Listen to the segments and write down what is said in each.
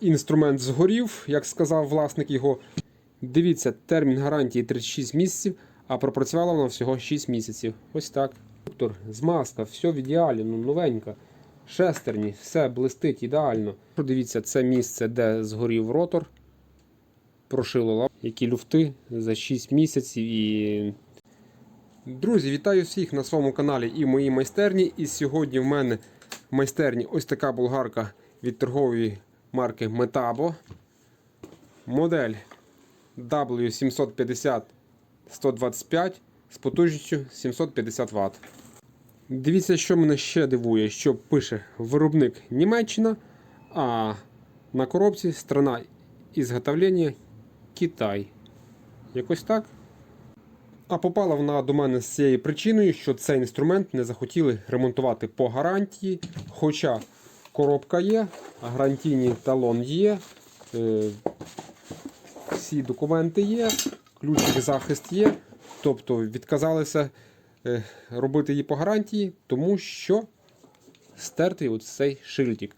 Інструмент згорів, як сказав власник його. Дивіться, термін гарантії 36 місяців, а пропрацювала вона всього 6 місяців. Ось так. Доктор, змазка, все в ідеалі, ну новенька. Шестерні, все блистить ідеально. Дивіться, це місце, де згорів ротор. Прошило лап, які люфти за 6 місяців і. Друзі, вітаю всіх на своєму каналі і моїй майстерні. І сьогодні в мене в майстерні ось така болгарка від торгової марки Metabo. Модель W750 125 з потужністю 750 Вт. Дивіться, що мене ще дивує, що пише виробник Німеччина, а на коробці страна ізготовлення Китай. Якось так. А попала вона до мене з цією причиною, що цей інструмент не захотіли ремонтувати по гарантії. Хоча коробка є, гарантійний талон є, е, всі документи є, ключовий захист є. Тобто відказалися е, робити її по гарантії, тому що стертий цей шильдик.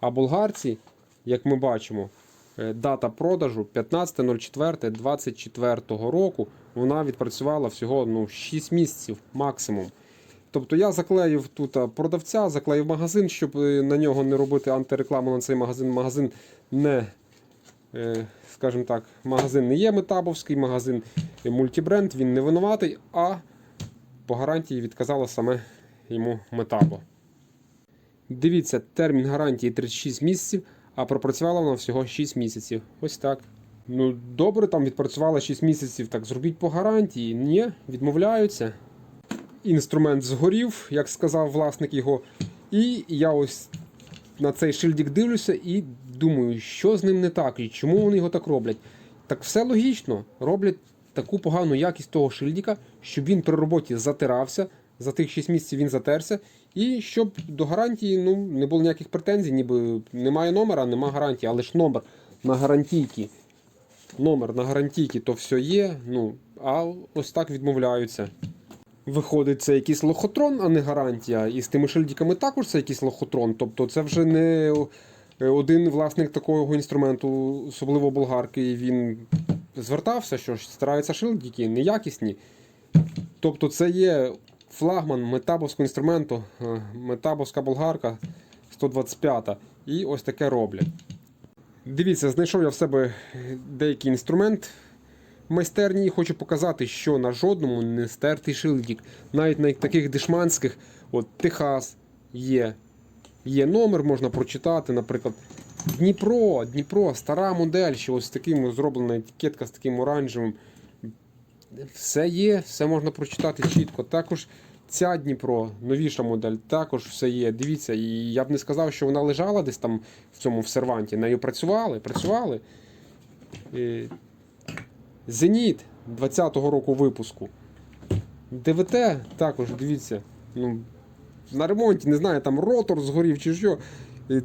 А болгарці, як ми бачимо, е, дата продажу 15.04.24 року. Вона відпрацювала всього ну, 6 місяців максимум. Тобто я заклеїв тут продавця, заклеїв магазин, щоб е, на нього не робити антирекламу на цей магазин. Магазин не, е, скажімо так, магазин не є метабовський, магазин мультібренд, він не винуватий, а по гарантії відказала саме йому метабо. Дивіться, термін гарантії 36 місяців, а пропрацювала вона всього 6 місяців. Ось так. Ну, добре, там відпрацювала 6 місяців, так зробіть по гарантії. Ні, відмовляються. Інструмент згорів, як сказав власник його. І я ось на цей шильдик дивлюся і думаю, що з ним не так і чому вони його так роблять. Так все логічно. Роблять таку погану якість того шильдика, щоб він при роботі затирався. За тих 6 місяців він затерся. І щоб до гарантії ну, не було ніяких претензій, ніби немає номера, немає гарантії, але ж номер на гарантійки. Номер на гарантійки то все є. Ну, а ось так відмовляються. Виходить, це якийсь лохотрон, а не гарантія. І з тими шильдиками також це якийсь лохотрон. Тобто це вже не один власник такого інструменту, особливо болгарки, він звертався, що стараються шильдики неякісні. Тобто це є флагман метабовського інструменту, е, метабовська болгарка 125 і ось таке роблять. Дивіться, знайшов я в себе деякий інструмент в майстерні хочу показати, що на жодному не стертий шильдик. Навіть на таких дешманських, от Техас є. Є номер, можна прочитати, наприклад. Дніпро, Дніпро, стара модель, що ось таким зроблена етикетка з таким оранжевим. Все є, все можна прочитати чітко. Також ця Дніпро, новіша модель, також все є. Дивіться, і я б не сказав, що вона лежала десь там в цьому в серванті. Нею працювали, працювали. Зеніт 20-го року випуску. ДВТ також, дивіться. Ну, на ремонті, не знаю, там ротор згорів чи що.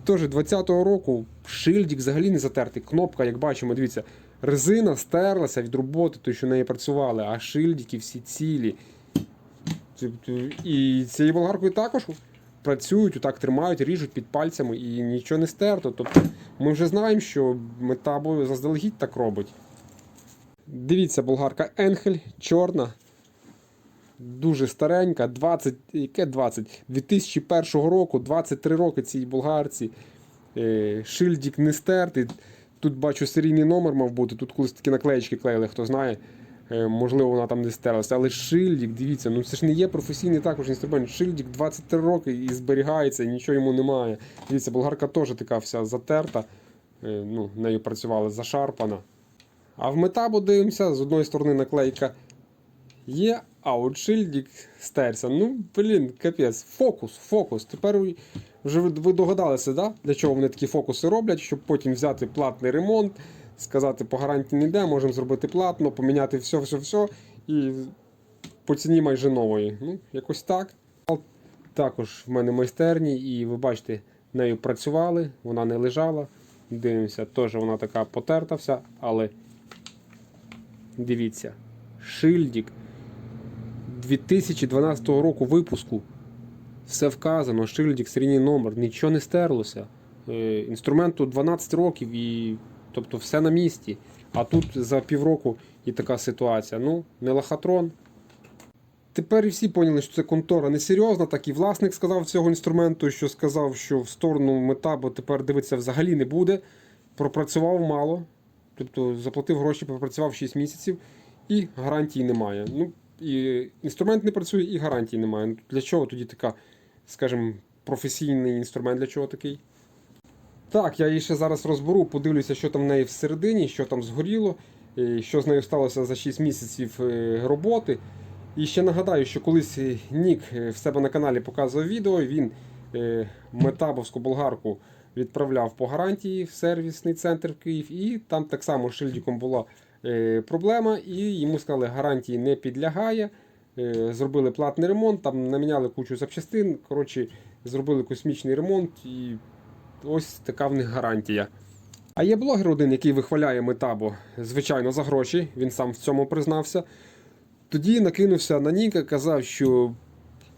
Теж 20-го року шильдик взагалі не затертий. Кнопка, як бачимо, дивіться, резина стерлася від роботи, то що неї працювали, а шильдики всі цілі. І цією болгаркою також працюють, отак тримають, ріжуть під пальцями і нічого не стерто. Тобто ми вже знаємо, що метабо заздалегідь так робить. Дивіться, болгарка Енхель, чорна. Дуже старенька, 20, яке 20? 2001 року, 23 роки цій болгарці. Е, Шильдик не стертий. Тут бачу серійний номер мав бути. Тут колись такі наклеїчки клеїли, хто знає. Е, Можливо, вона там не стерлася. Але шильдик, дивіться, ну це ж не є професійний також інструмент. Шильдик 23 роки і зберігається, і нічого йому немає. Дивіться, болгарка теж така вся затерта. Е, Ну, нею працювали зашарпана. А в метабу дивимося, з одної сторони наклейка є, а от шильдик стерся. Ну, блін, капець. Фокус, фокус. Тепер вже ви- догадалися, да? для чого вони такі фокуси роблять, щоб потім взяти платний ремонт, сказати, по гарантії не йде, можемо зробити платно, поміняти все, все, все. І по ціні майже нової. Ну, якось так. Також в мене майстерні, і ви бачите, нею працювали, вона не лежала. Дивимося, теж вона така потерта вся, але дивіться, шильдик 2012 року випуску. Все вказано, шильдик, серійний номер, нічого не стерлося. Е, Інструменту 12 років і тобто все на місці. А тут за півроку і така ситуація. Ну, не лохотрон. Тепер і всі поняли, що це контора несерйозна, так і власник сказав цього інструменту, що сказав, що в сторону мета, бо тепер дивитися взагалі не буде. Пропрацював мало, тобто заплатив гроші, пропрацював 6 місяців і гарантії немає. Ну, і інструмент не працює, і гарантії немає. Ну, Для чого тоді така, скажімо, професійний інструмент для чого такий? Так, я її ще зараз розберу, подивлюся, що там в неї всередині, що там згоріло, е, що з нею сталося за 6 місяців е, роботи. І ще нагадаю, що колись е, Нік в себе на каналі показував відео, він метабовську болгарку відправляв по гарантії в сервісний центр в Київ, і там так само з шильдиком була е, проблема, і йому сказали, гарантії не підлягає. Е, Зробили платний ремонт, там наміняли кучу запчастин. Коротше, зробили космічний ремонт, і ось така в них гарантія. А є блогер один, який вихваляє метабо, звичайно, за гроші. Він сам в цьому признався. Тоді накинувся на Ніка, казав, що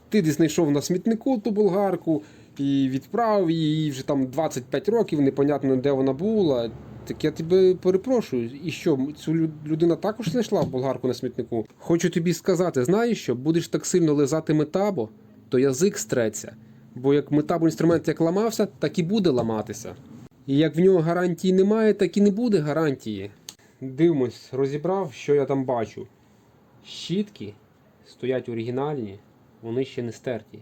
ти десь знайшов на смітнику ту болгарку і відправив її вже там 25 років, непонятно де вона була. Так я тебе перепрошую. І що, цю людина також знайшла болгарку на смітнику? Хочу тобі сказати, знаєш що, будеш так сильно лизати метабо, то язик стреться. Бо як метабо інструмент як ламався, так і буде ламатися. І як в нього гарантії немає, так і не буде гарантії. Дивимось, розібрав, що я там бачу. Щітки стоять оригінальні, вони ще не стерті.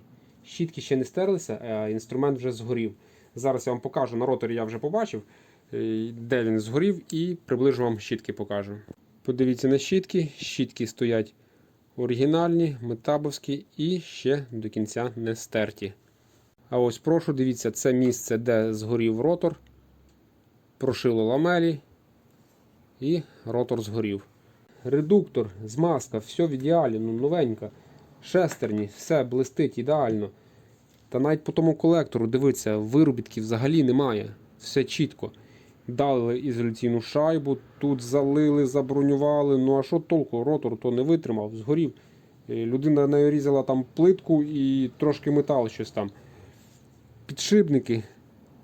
Щітки ще не стерлися, а інструмент вже згорів. Зараз я вам покажу, на роторі я вже побачив, е, де він згорів, і приближу вам щітки покажу. Подивіться на щітки. Щітки стоять оригінальні, метабовські і ще до кінця не стерті. А ось прошу, дивіться, це місце, де згорів ротор, прошило ламелі, і ротор згорів. Редуктор, змазка, все в ідеалі, ну новенька. Шестерні, все блистить ідеально. Та навіть по тому колектору, дивіться, виробітків взагалі немає. Все чітко. Дали ізоляційну шайбу, тут залили, забронювали. Ну а що толку? Ротор то не витримав, згорів. Е, Людина нею різала там плитку і трошки метал щось там. Підшипники,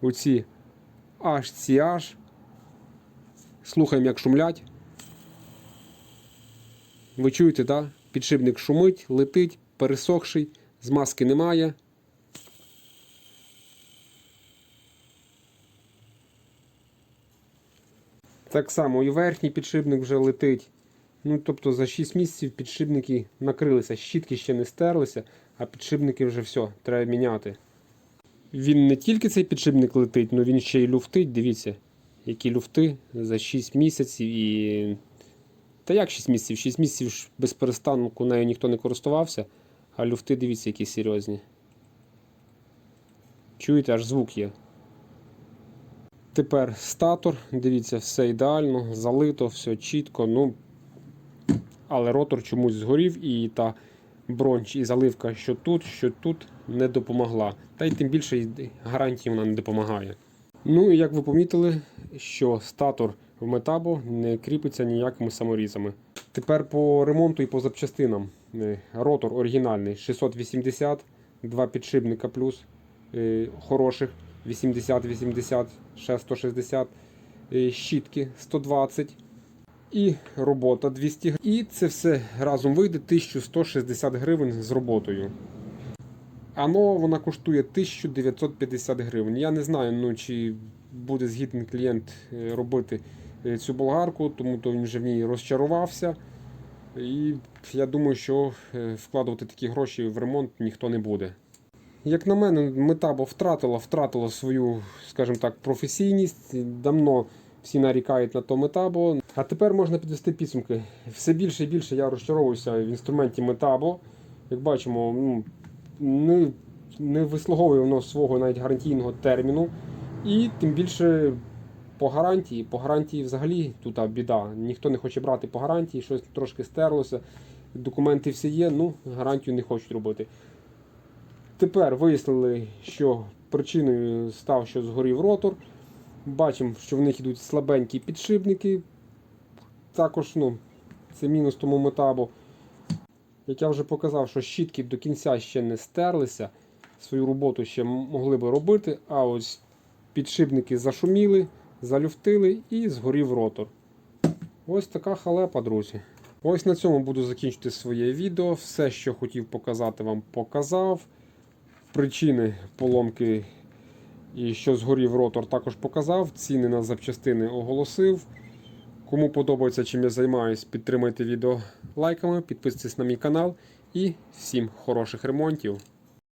оці HCH. Слухаємо, як шумлять. Ви чуєте, так? Да? Підшипник шумить, летить, пересохший, змазки немає. Так само і верхній підшипник вже летить. Ну, тобто за 6 місяців підшипники накрилися, щітки ще не стерлися, а підшипники вже все, треба міняти. Він не тільки цей підшипник летить, але він ще й люфтить. Дивіться, які люфти за 6 місяців і та як 6 місяців? 6 місяців без перестанку нею ніхто не користувався, а люфти дивіться, які серйозні. Чуєте, аж звук є. Тепер статор, дивіться, все ідеально, залито, все чітко. Ну, але ротор чомусь згорів і та бронч і заливка, що тут, що тут, не допомогла. Та й тим більше гарантії вона не допомагає. Ну і як ви помітили, що статор в метабо не кріпиться ніякими саморізами. Тепер по ремонту і по запчастинам. Е, Ротор оригінальний 680, два підшипника плюс е, хороших 80-80, ще 160, е, щітки 120 і робота 200 гривень. І це все разом вийде 1160 гривень з роботою. Ано вона коштує 1950 гривень. Я не знаю, ну, чи буде згідний клієнт робити цю болгарку, тому то він вже в ній розчарувався. І я думаю, що е, вкладувати такі гроші в ремонт ніхто не буде. Як на мене, метабо втратила, втратила свою, скажімо так, професійність. Давно всі нарікають на то метабо. А тепер можна підвести підсумки. Все більше і більше я розчаровуюся в інструменті метабо. Як бачимо, ну, не, не вислуговує воно свого навіть гарантійного терміну. І тим більше по гарантії. По гарантії взагалі тут біда. Ніхто не хоче брати по гарантії, щось трошки стерлося. Документи всі є, ну гарантію не хочуть робити. Тепер вияснили, що причиною став, що згорів ротор. Бачимо, що в них йдуть слабенькі підшипники. Також ну, це мінус тому метабу. Як я вже показав, що щітки до кінця ще не стерлися, свою роботу ще могли би робити, а ось підшипники зашуміли, залюфтили і згорів ротор. Ось така халепа, друзі. Ось на цьому буду закінчити своє відео. Все, що хотів показати, вам показав. Причини поломки і що згорів ротор, також показав. Ціни на запчастини оголосив. Кому подобається, чим я займаюсь, підтримайте відео лайками, підписуйтесь на мій канал і всім хороших ремонтів.